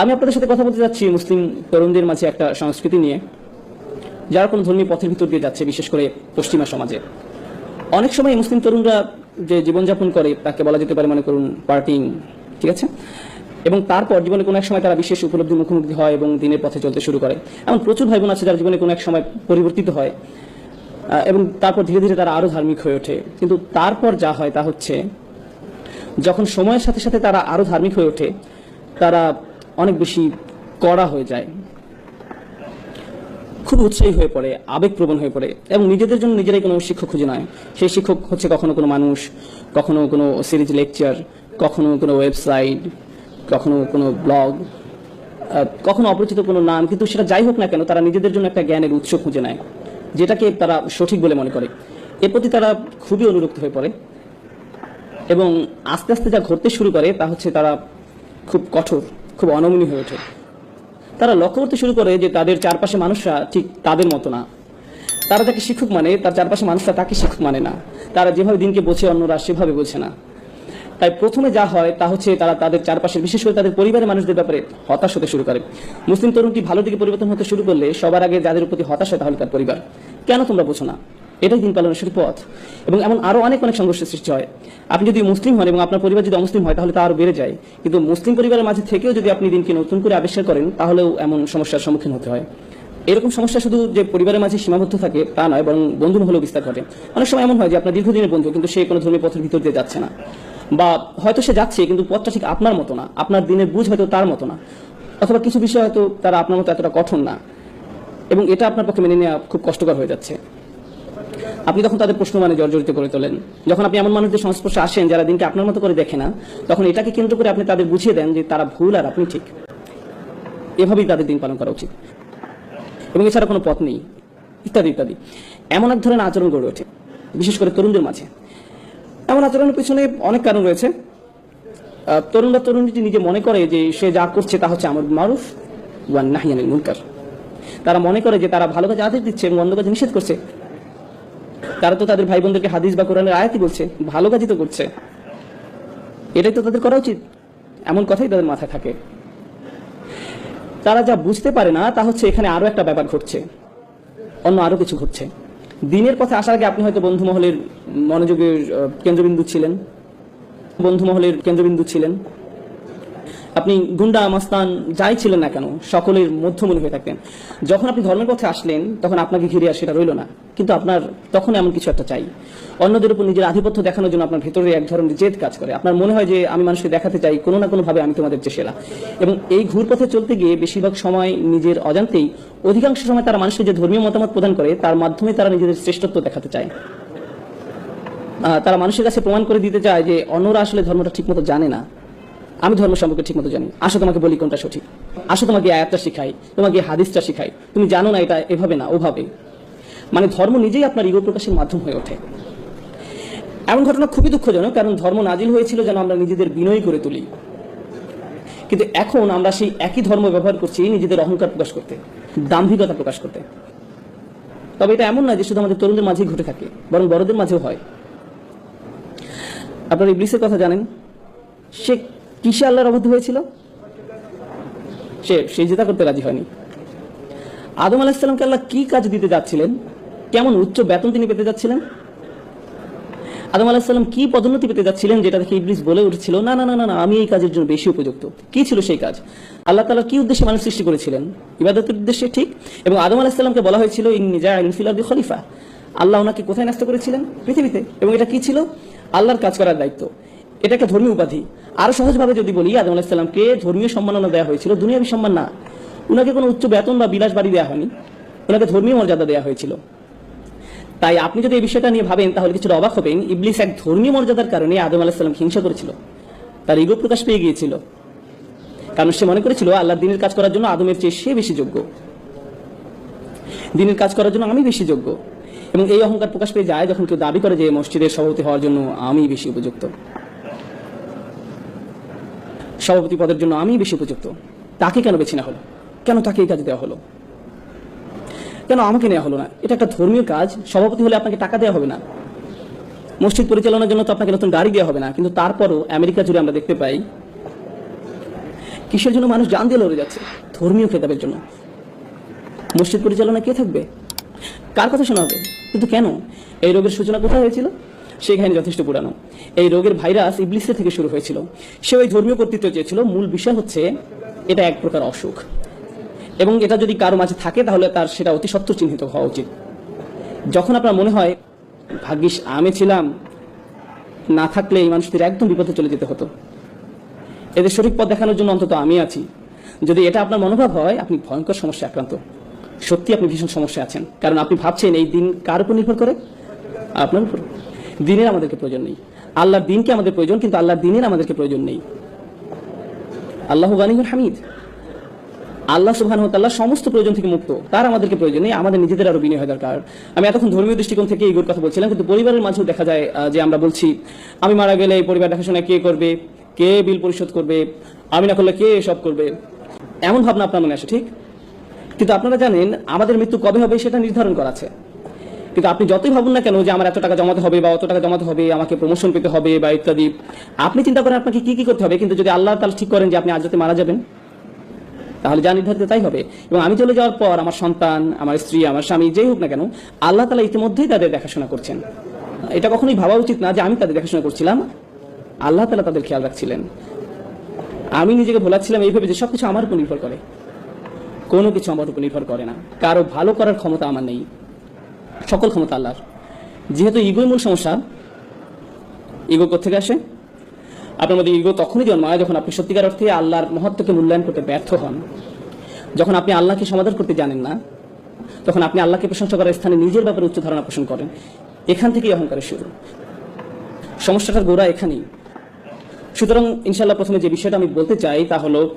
আমি আপনাদের সাথে কথা বলতে যাচ্ছি মুসলিম তরুণদের মাঝে একটা সংস্কৃতি নিয়ে, যারা কোনো ধর্মীয় পথের ভিতর দিয়ে যাচ্ছে, বিশেষ করে পশ্চিমা সমাজে। অনেক সময় মুসলিম তরুণরা যে জীবনযাপন করে, তাকে বলা যেতে পারে, মনে করুন, পার্টিং, ঠিক আছে? এবং তারপর জীবনে কোনো এক সময় তারা বিশেষ উপলব্ধির মুখোমুখি হয় এবং দিনের পথে চলতে শুরু করে। এমন প্রচুর ভাই বোন আছে, যারা জীবনে কোনো এক সময় পরিবর্তিত হয় এবং তারপর ধীরে ধীরে তারা আরও ধার্মিক হয়ে ওঠে। কিন্তু তারপর যা হয় তা হচ্ছে, যখন সময়ের সাথে সাথে তারা আরও ধার্মিক হয়ে ওঠে, তারা অনেক বেশি কড়া হয়ে যায়। খুব উৎসাহী হয়ে পড়ে, আবেগপ্রবণ হয়ে পড়ে এবং নিজেদের জন্য নিজেরাই কোনো শিক্ষক খুঁজে নয়। সেই শিক্ষক হচ্ছে কখনো কোনো মানুষ, কখনো কোনো সিরিজ লেকচার কখনো কোনো ওয়েবসাইট কখনো কোনো ব্লগ কখনো অপরিচিত কোনো নাম, কিন্তু সেটা যাই হোক না কেন তারা নিজেদের জন্য একটা জ্ঞানের উৎস খুঁজে নেয়, যেটাকে তারা সঠিক বলে মনে করে। এর প্রতি তারা খুবই অনুরক্ত হয়ে পড়ে এবং আস্তে আস্তে যা ঘটতে শুরু করে তা হচ্ছে তারা খুব কঠোর। খুব অনমনীয় হয়ে ওঠে। তারা লক্ষ্য করতে শুরু করে যে তাদের চারপাশে মানুষরা ঠিক তাদের মতো না। তারা যাকে শিক্ষক মানে তার চারপাশে মানুষরা তাকে শিক্ষক মানে না। তারা যেভাবে দিনকে বোঝে, অন্যরা সেভাবে বোঝে না। তাই প্রথমে যা হয় তা হচ্ছে তারা তাদের চারপাশের, বিশেষ করে তাদের পরিবারের মানুষদের ব্যাপারে হতাশ হতে শুরু করে। মুসলিম তরুণটি ভালো দিকে পরিবর্তন হতে শুরু করলে সবার আগে যাদের প্রতি হতাশ হয় তাহলে তার পরিবার। কেন তোমরা বোঝো না? এটাই দিন পালনের সঠিক পথ। এবং এমন আরও অনেক অনেক সংঘর্ষের সৃষ্টি হয়। আপনি যদি মুসলিম হন এবং আপনার পরিবার যদি অমুসলিম হয়, তাহলে তা আরও বেড়ে যায়। কিন্তু মুসলিম পরিবারের মাঝে থেকেও যদি আপনি দিনকে নতুন করে আবিষ্কার করেন, তাহলেও এমন সমস্যার সম্মুখীন হতে হয়। এরকম সমস্যা শুধু যে পরিবারের মাঝে সীমাবদ্ধ থাকে, তা নয়, বরং বন্ধু মহলেও বিস্তার ঘটে। অনেক সময় এমন হয় যে আপনার দীর্ঘদিনের বন্ধু, কিন্তু সে কোনো ধর্মীয় পথের ভিতর দিয়ে যাচ্ছে না। বা হয়তো সে যাচ্ছে, কিন্তু পথটা ঠিক আপনার মতো না। আপনার দিনের বুঝ হয়তো তার মতো না। অথবা কিছু বিষয় হয়তো তারা আপনার মতো এতটা কঠোর না। এবং এটা আপনার পক্ষে মেনে নেওয়া খুব কষ্টকর হয়ে যাচ্ছে। আপনি তখন তাদের প্রশ্ন মানে জর্জরিত করে তোলেন। যখন আপনি এমন মানুষদের সংস্পর্শে আসেন যারা দিনকে আপনার মতো করে দেখে না তখন এটাকে কেন্দ্র করে আপনি তাদের বুঝিয়ে দেন যে তারা ভুল আর আপনি ঠিক। এভাবেই তাদের দিন পালন করা উচিত। এবং এছাড়া কোনো পথ নেই। ইত্যাদি ইত্যাদি। এমন এক ধরনের আচরণ গড়ে ওঠে বিশেষ করে তরুণদের মাঝে। এমন আচরণের পিছনে অনেক কারণ রয়েছে। আহ, তরুণ বা তরুণীটি নিজে মনে করে যে সে যা করছে তা হচ্ছে আমার মারুফ ওয়ান নাহিয়ানিল তারা মনে করে যে তারা ভালো কাজে আদেশ দিচ্ছে এবং অন্য কাজে নিষেধ করছে। তারা তো তাদের ভাই বোনদেরকে হাদিস বা কোরআনের আয়াতি বলছে, ভালো কাজই তো করছে। এটাই তো তাদের করা উচিত। এমন কথাই তাদের মাথায় থাকে। তারা যা বুঝতে পারে না, তা হচ্ছে এখানে আরও একটা ব্যাপার ঘটছে। অন্য আরও কিছু ঘটছে। দিনের পথে আসার আগে আপনি হয়তো বন্ধু মহলের মনোযোগের কেন্দ্রবিন্দু ছিলেন। বন্ধু মহলের কেন্দ্রবিন্দু ছিলেন। আপনি গুন্ডা, মাস্তান যাই ছিলেন না কেন, সকলের মধ্যমণি হয়ে থাকতেন। যখন আপনি ধর্মের পথে আসলেন, তখন আপনাকে ঘিরে আর সেটা রইল না। কিন্তু আপনার তখন এমন কিছু একটা চাই। অন্যদের উপর নিজের আধিপত্য দেখানোর জন্য আপনার ভেতরে এক ধরনের জেদ কাজ করে। আপনার মনে হয় যে, আমি মানুষকে দেখাতে চাই, কোনো না কোনো ভাবে আমি তোমাদের চেয়ে সেরা। এবং এই ঘুরপথে চলতে গিয়ে বেশিরভাগ সময় নিজের অজান্তেই অধিকাংশ সময় তারা মানুষকে যে ধর্মীয় মতামত প্রদান করে, তার মাধ্যমে তারা নিজেদের শ্রেষ্ঠত্ব দেখাতে চায়। তারা মানুষের কাছে প্রমাণ করে দিতে চায় যে, অন্যরা আসলে ধর্মটা ঠিকমতো জানে না। আমি ধর্ম সম্পর্কে ঠিকমতো জানি আসো, তোমাকে বলি কোনটা সঠিক। আসো, তোমাকে আয়াতটা শিখাই, তোমাকে হাদিসটা শিখাই। তুমি জানো না এটা এভাবে না, ওভাবে। মানে ধর্ম নিজেই আপনার ইগো প্রকাশের মাধ্যম হয়ে ওঠে। এমন ঘটনা খুবই দুঃখজনক, কারণ ধর্ম নাজিল হয়েছিল যেন আমরা নিজেদের বিনয়ী করে তুলি। কিন্তু এখন আমরা সেই একই ধর্ম ব্যবহার করছি নিজেদের অহংকার প্রকাশ করতে, দাম্ভিকতা প্রকাশ করতে। তবে এটা এমন না যে শুধু আমাদের তরুণদের মাঝেই ঘটে থাকে, বরং বড়দের মাঝেও হয়। আপনারা ইবলিসের কথা জানেন সে কিসে আল্লাহর অবাধ্য হয়েছিল? সে সেজদা করতে রাজি হয়নি। আদম আলাহিসাল্লামকে আল্লাহ কি কাজ দিতে যাচ্ছিলেন? কেমন উচ্চ বেতন তিনি পেতে যাচ্ছিলেন? আদম আলাহিসাল্লাম কি পদোন্নতি পেতে যাচ্ছিলেন যেটা দেখে ইবলিস বলে উঠেছিল, না না না না আমি এই কাজের জন্য বেশি উপযুক্ত। কি ছিল সেই কাজ? আল্লাহ তাআলা কি উদ্দেশ্যে মানুষ সৃষ্টি করেছিলেন? ইবাদতের উদ্দেশ্যে ঠিক। এবং আদম আলাহিসাল্লামকে বলা হয়েছিল, ইন্নি জাইলুন ফিল আরদি খলিফা। আল্লাহ ওনাকে কোথায় নষ্ট করেছিলেন? পৃথিবীতে। এবং এটা কি ছিল? আল্লাহর কাজ করার দায়িত্ব। এটা একটা ধর্মীয় উপাধি। আরও সহজভাবে যদি বলি, আদম আলাহিসাল্লামকে ধর্মীয় সম্মাননা দেওয়া হয়েছিল? দুনিয়াবী সম্মান না। উনাকে কোনো উচ্চ বেতন বা বিলাস বাড়ি দেওয়া হয়নি। ওনাকে ধর্মীয় মর্যাদা দেওয়া হয়েছিল। তাই আপনি যদি এই বিষয়টা নিয়ে ভাবেন, তাহলে কিছুটা অবাক হবেন। ইবলিস এক ধর্মীয় মর্যাদার কারণে আদম আলাহিসাল্লাম হিংসা করেছিল। তার ইগো প্রকাশ পেয়ে গিয়েছিল। কারণ সে মনে করেছিল আল্লাহ দিনের কাজ করার জন্য আদমের চেয়ে সে বেশি যোগ্য। দিনের কাজ করার জন্য আমি বেশি যোগ্য। এবং এই অহংকার প্রকাশ পেয়ে যায় যখন কেউ দাবি করে যে, মসজিদের সভাপতি হওয়ার জন্য আমি বেশি উপযুক্ত। সভাপতি পদের জন্য আমি বেশি উপযুক্ত। তাকে কেন বেছে নেওয়া হলো? কেন তাকে এই কাজ দেওয়া হলো? কেন আমাকে নেওয়া হলো না? এটা একটা ধর্মীয় কাজ। সভাপতি হলে আপনাকে টাকা দেওয়া হবে না। মসজিদ পরিচালনার জন্য তো আপনাকে নতুন গাড়ি দেওয়া হবে না। কিন্তু তারপরও আমেরিকা জুড়ে আমরা দেখতে পাই, কিসের জন্য মানুষ জান দিয়ে লড়ে যাচ্ছে? ধর্মীয় খেতাবের জন্য। মসজিদ পরিচালনা কে থাকবে? কার কথা শোনা হবে কিন্তু কেন? এই রোগের সূচনা কোথায় হয়েছিল? সেই কাহিনী যথেষ্ট পুরানো। এই রোগের ভাইরাস ইবলিসের থেকে শুরু হয়েছিল। সে ওই ধর্মীয় কর্তৃত্ব চেয়েছিল, মূল বিষয় হচ্ছে এটা এক প্রকার অসুখ। এবং এটা যদি কারও মাঝে থাকে, তাহলে তার সেটা অতি সত্য চিহ্নিত হওয়া উচিত। যখন আপনার মনে হয়, ভাগ্যিস আমি ছিলাম, না থাকলে এই মানুষদের একদম বিপদে চলে যেতে হতো। এদের সঠিক পথ দেখানোর জন্য অন্তত আমি আছি। যদি এটা আপনার মনোভাব হয়, আপনি ভয়ঙ্কর সমস্যা আক্রান্ত। সত্যি আপনি ভীষণ সমস্যা আছেন। কারণ আপনি ভাবছেন, এই দিন কার উপর নির্ভর করে? আপনার উপর। দিনের আমাদেরকে প্রয়োজন নেই। আল্লাহর দিনকে আমাদের প্রয়োজন, কিন্তু আল্লাহর দিনের আমাদেরকে প্রয়োজন নেই। আল্লাহ গানিহুল হামিদ। আল্লাহ সুবহান তাল্লাহ সমস্ত প্রয়োজন থেকে মুক্ত। তার আমাদেরকে প্রয়োজন নেই, আমাদের নিজেদের আরও বিনয় হয় দরকার। আমি এতক্ষণ ধর্মীয় দৃষ্টিকোণ থেকে ইগোর কথা বলছিলাম, কিন্তু পরিবারের মাঝেও দেখা যায় যে আমরা বলছি, আমি মারা গেলে এই পরিবার দেখাশোনা কে করবে? কে বিল পরিশোধ করবে? আমি না করলে কে এসব করবে? এমন ভাবনা আপনার মনে আসে, ঠিক? কিন্তু আপনারা জানেন, আমাদের মৃত্যু কবে হবে সেটা নির্ধারণ করা আছে। কিন্তু আপনি যতই ভাবুন না কেন যে আমার এত টাকা জমাতে হবে বা অত টাকা জমাতে হবে, আমাকে প্রমোশন পেতে হবে বা ইত্যাদি, আপনি চিন্তা করেন আপনাকে কি কি করতে হবে, কিন্তু যদি আল্লাহ তাহলে ঠিক করেন যে আপনি আজ রাতে মারা যাবেন, তাহলে যা নির্ধারিত তাই হবে। এবং আমি চলে যাওয়ার পর আমার সন্তান, আমার স্ত্রী, আমার স্বামী, যেই হোক না কেন, আল্লাহ তালা ইতিমধ্যেই তাদের দেখাশোনা করছেন। এটা কখনোই ভাবা উচিত না যে আমি তাদের দেখাশোনা করছিলাম, আল্লাহ তালা তাদের খেয়াল রাখছিলেন। আমি নিজেকে ভোলাচ্ছিলাম এইভাবে যে সবকিছু আমার উপর নির্ভর করে। কোনো কিছু আমার উপর নির্ভর করে না। কারও ভালো করার ক্ষমতা আমার নেই। সকল ক্ষমতা আল্লাহর। যেহেতু ইগোই মূল সমস্যা ইগো কোথেকে আসে? আপনার মধ্যে ইগো তখনই জন্মায় যখন আপনি সত্যিকার অর্থে আল্লাহর মহত্বকে মূল্যায়ন করতে ব্যর্থ হন। যখন আপনি আল্লাহকে সমাধান করতে জানেন না, তখন আপনি আল্লাহকে প্রশংসা করার স্থানে নিজের ব্যাপারে উচ্চ ধারণা পোষণ করেন। এখান থেকেই অহংকারের শুরু। সমস্যাটার গোড়া এখানেই। সুতরাং ইনশাল্লাহ প্রথমে যে বিষয়টা আমি বলতে চাই তা হলো,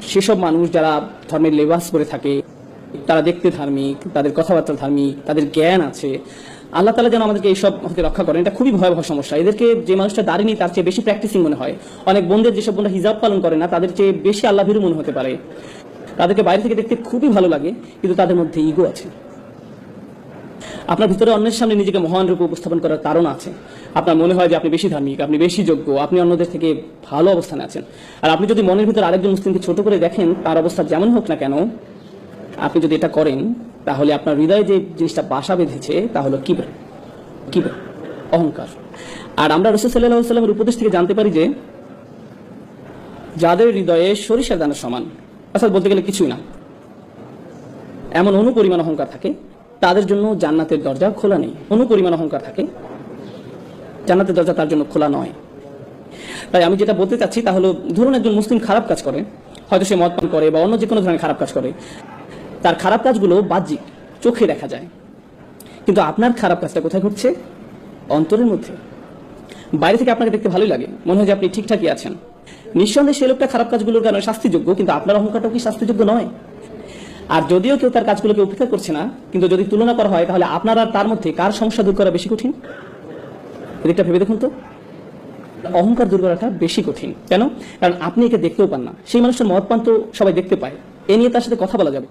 সেসব মানুষ যারা ধর্মের লেবাস করে থাকে তারা দেখতে ধার্মিক, তাদের কথাবার্তা ধার্মিক, তাদের জ্ঞান আছে। আল্লাহ তালা যেন আমাদেরকে এইসব হতে রক্ষা করেন, এটা খুবই ভয়াবহ সমস্যা। এদেরকে যে মানুষটা দাঁড়িয়ে তার চেয়ে বেশি প্র্যাকটিসিং মনে হয়। অনেক বোনদের যেসব বোনরা হিজাব পালন করে না, তাদের চেয়ে বেশি আল্লাহ ভীরু মনে হতে পারে। তাদেরকে বাইরে থেকে দেখতে খুবই ভালো লাগে, কিন্তু তাদের মধ্যে ইগো আছে। আপনার ভিতরে অন্যের সামনে নিজেকে মহান রূপে উপস্থাপন করার কারণ আছে। আপনার মনে হয় যে আপনি বেশি ধার্মিক, আপনি বেশি যোগ্য, আপনি অন্যদের থেকে ভালো অবস্থানে আছেন। আর আপনি যদি মনের ভিতরে আরেকজন মুসলিমকে ছোট করে দেখেন, তার অবস্থা যেমন হোক না কেন আপনি যদি এটা করেন, তাহলে আপনার হৃদয়ে যে জিনিসটা বাসা বেঁধেছে, তা হলো কিবর। কিবর, অহংকার। আর আমরা রসুল সাল্লাহ সাল্লামের উপদেশ থেকে জানতে পারি যে, যাদের হৃদয়ে সরিষার দানা সমান, অর্থাৎ বলতে গেলে কিছুই না, এমন অনুপরিমাণ অহংকার থাকে, তাদের জন্য জান্নাতের দরজা খোলা নেই। অনুপরিমাণ অহংকার থাকে, জান্নাতের দরজা তার জন্য খোলা নয়। তাই আমি যেটা বলতে চাচ্ছি, তা হলো, ধরুন একজন মুসলিম খারাপ কাজ করে, হয়তো সে মদ পান করে বা অন্য যে কোনো ধরনের খারাপ কাজ করে তার খারাপ কাজগুলো বাহ্যিক চোখে দেখা যায়। কিন্তু আপনার খারাপ কাজটা কোথায় ঘটছে? অন্তরের মধ্যে। বাইরে থেকে আপনাকে দেখতে ভালোই লাগে। মনে হয় যে আপনি ঠিকঠাকই আছেন। নিঃসন্দেহে সে লোকটা খারাপ কাজগুলোর কারণে শাস্তিযোগ্য, কিন্তু আপনার অহংকারটাও কি শাস্তিযোগ্য নয়? আর যদিও কেউ তার কাজগুলোকে উপেক্ষা করছে না, কিন্তু যদি তুলনা করা হয়, তাহলে আপনার আর তার মধ্যে কার সমস্যা দূর করা বেশি কঠিন? এদিকটা ভেবে দেখুন তো। অহংকার দূর করাটা বেশি কঠিন। কেন? কারণ আপনি একে দেখতেও পান না। সেই মানুষের মত পান তো সবাই দেখতে পায়। এ নিয়ে তার সাথে কথা বলা যাবে।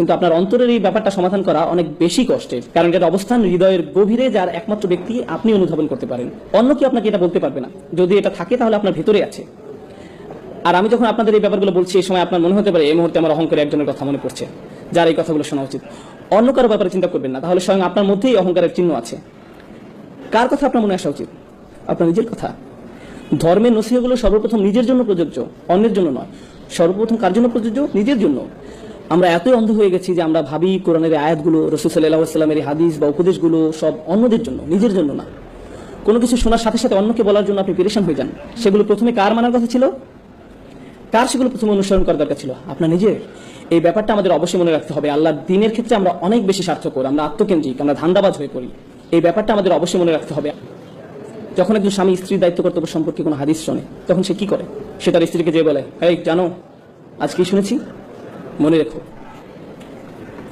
কিন্তু আপনার অন্তরের এই ব্যাপারটা সমাধান করা অনেক বেশি কষ্টের। কারণ এটার অবস্থান হৃদয়ের গভীরে যার একমাত্র ব্যক্তি আপনি অনুধাবন করতে পারেন। অন্য কি আপনাকে এটা বলতে পারবে না। যদি এটা থাকে তাহলে আপনার ভেতরে আছে। আর আমি যখন আপনাদের এই ব্যাপারগুলো বলছি, এই সময় আপনার মনে হতে পারে এই মুহূর্তে আমার অহংকারে একজনের কথা মনে পড়ছে, যার এই কথাগুলো শোনা উচিত। অন্য কারও ব্যাপারে চিন্তা করবেন না। তাহলে স্বয়ং আপনার মধ্যেই অহংকারের চিহ্ন আছে। কার কথা আপনার মনে আসা উচিত? আপনার নিজের কথা। ধর্মের নসিহগুলো সর্বপ্রথম নিজের জন্য প্রযোজ্য, অন্যের জন্য নয়। সর্বপ্রথম কার জন্য প্রযোজ্য? নিজের জন্য। আমরা এতই অন্ধ হয়ে গেছি যে আমরা ভাবি কোরআনের আয়াতগুলো রসুল সাল্লাহ হাদিস বা উপদেশগুলো সব অন্যদের জন্য, নিজের জন্য না। কোনো কিছু শোনার সাথে সাথে অন্যকে বলার জন্য আপনি পেরেশান হয়ে যান। সেগুলো প্রথমে কার মানার কথা ছিল? কার সেগুলো প্রথমে অনুসরণ করার দরকার ছিল? আপনার নিজের। এই ব্যাপারটা আমাদের অবশ্যই মনে রাখতে হবে। আল্লাহর দিনের ক্ষেত্রে আমরা অনেক বেশি স্বার্থকর আমরা আত্মকেন্দ্রিক, আমরা ধান্দাবাজ হয়ে পড়ি। এই ব্যাপারটা আমাদের অবশ্যই মনে রাখতে হবে। যখন একজন স্বামী স্ত্রীর দায়িত্ব কর্তব্য সম্পর্কে কোনো হাদিস শোনে, তখন সে কি করে? সে তার স্ত্রীকে যে বলে, এই, জানো আজ কি শুনেছি মনে রেখো।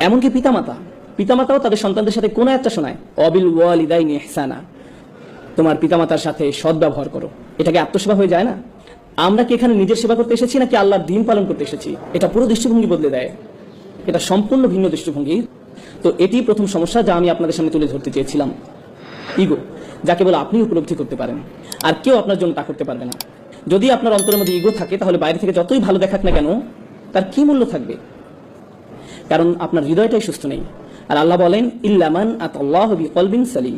এমনকি পিতামাতা, পিতামাতাও তাদের সন্তানদের সাথে কোনো একটা শোনায় অবিল ওয়ালিদাইনি ইহসানা, তোমার পিতামাতার সাথে সদ্ব্যবহার করো। এটাকে আত্মসেবা হয়ে যায় না? আমরা কি এখানে নিজের সেবা করতে এসেছি নাকি আল্লাহর দিন পালন করতে এসেছি? এটা পুরো দৃষ্টিভঙ্গি বদলে দেয়। এটা সম্পূর্ণ ভিন্ন দৃষ্টিভঙ্গি। তো এটি প্রথম সমস্যা যা আমি আপনাদের সামনে তুলে ধরতে চেয়েছিলাম। ইগো যা কেবল আপনি উপলব্ধি করতে পারেন। আর কেউ আপনার জন্য তা করতে পারবে না। যদি আপনার অন্তরের মধ্যে ইগো থাকে, তাহলে বাইরে থেকে যতই ভালো দেখাক না কেন তার কি মূল্য থাকবে? কারণ আপনার হৃদয়টাই সুস্থ নেই। আর আল্লাহ বলেন ইল্লামান আত আল্লাহ কলবিন সালিম।